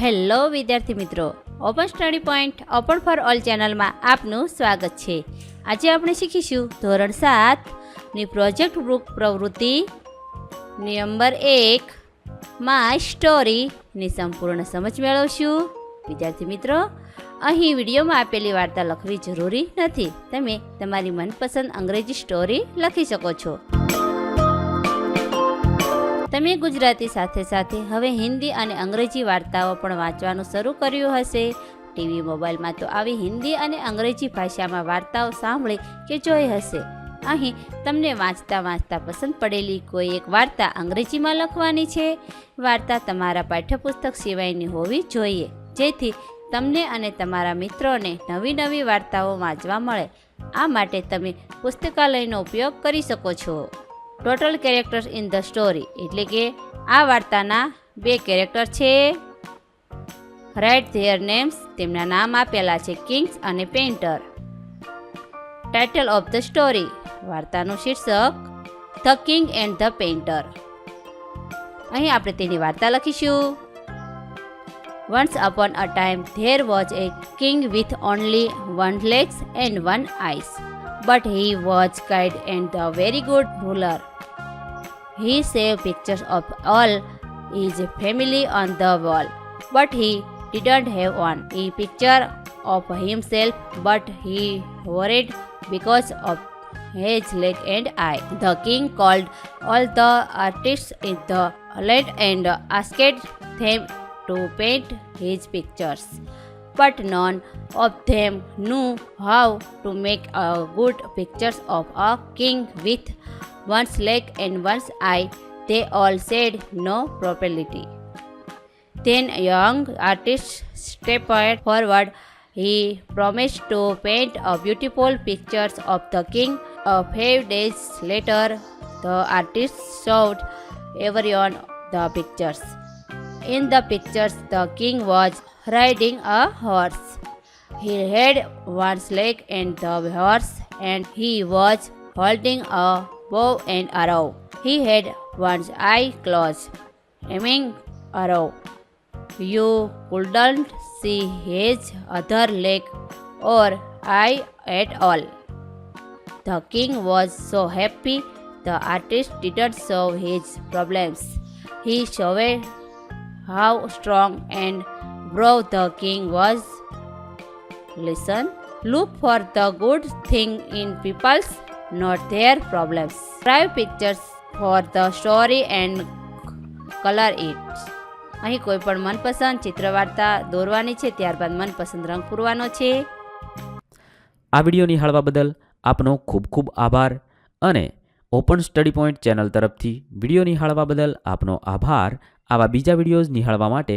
Hello વિદ્યાર્થી મિત્રો open study point open for all ચેનલમાં આપનું સ્વાગત છે આજે આપણે શીખીશું ધોરણ સાતની પ્રોજેક્ટ ગ્રુપ પ્રવૃત્તિ નંબર એક માં સ્ટોરીની સંપૂર્ણ સમજ મેળવશું વિદ્યાર્થી મિત્રો અહીં વિડીયોમાં આપેલી વાર્તા લખવી જરૂરી નથી તમે તમારી મનપસંદ અંગ્રેજી સ્ટોરી લખી શકો છો તમે ગુજરાતી સાથે સાથે હવે હિન્દી અને અંગ્રેજી વાર્તાઓ પણ વાંચવાનું શરૂ કર્યું હશે ટીવી મોબાઈલમાં તો આવી હિન્દી અને અંગ્રેજી ભાષામાં વાર્તાઓ સાંભળી કે જોઈ હશે અહીં તમને વાંચતા વાંચતા પસંદ પડેલી કોઈ એક વાર્તા અંગ્રેજીમાં લખવાની છે વાર્તા તમારા પાઠ્યપુસ્તક સિવાયની હોવી જોઈએ જેથી તમને અને તમારા મિત્રોને નવી નવી વાર્તાઓ વાંચવા મળે આ માટે તમે પુસ્તકાલયનો ઉપયોગ કરી શકો છો total character in the story એટલે કે આ વાર્તાના બે કેરેક્ટર છે રાઇટ ધેર નેમ્સ તેમના નામ આપેલા છે કિંગ્સ અને painter title of the story વાર્તાનું શીર્ષક the king and the painter અહીં આપણે તેની વાર્તા લખીશું once upon a time there was a king with only one legs and one eyes but he was kind and a very good ruler. He saved pictures of all his family on the wall, but he didn't have one. A picture of himself, but he worried because of his leg and eye. The king called all the artists in the land and asked them to paint his pictures but none of them knew how to make a good pictures of a king with one's leg and one's eye. They all said no properly. Then a young artist stepped forward. He promised to paint a beautiful pictures of the king. A few days later, the artist showed everyone the pictures. In the pictures, the king was riding a horse. He had one leg and the horse, and he was holding a bow and arrow. He had one eye closed, aiming arrow. You couldn't see his other leg or eye at all. The king was so happy the artist didn't solve his problems. He showed how strong and brow the king was listen look for the good thing in people's not their problems drive pictures for the story and color it અહીં કોઈ પણ મનપસંદ ચિત્ર વાર્તા દોરવાની છે ત્યારબાદ મનપસંદ રંગ પૂરવાનો છે આ વિડીયો નિહાળવા બદલ આપનો ખૂબ ખૂબ આભાર અને ઓપન સ્ટડી પોઈન્ટ ચેનલ તરફથી વિડીયો નિહાળવા બદલ આપનો આભાર આવા બીજા વિડીયોઝ નિહાળવા માટે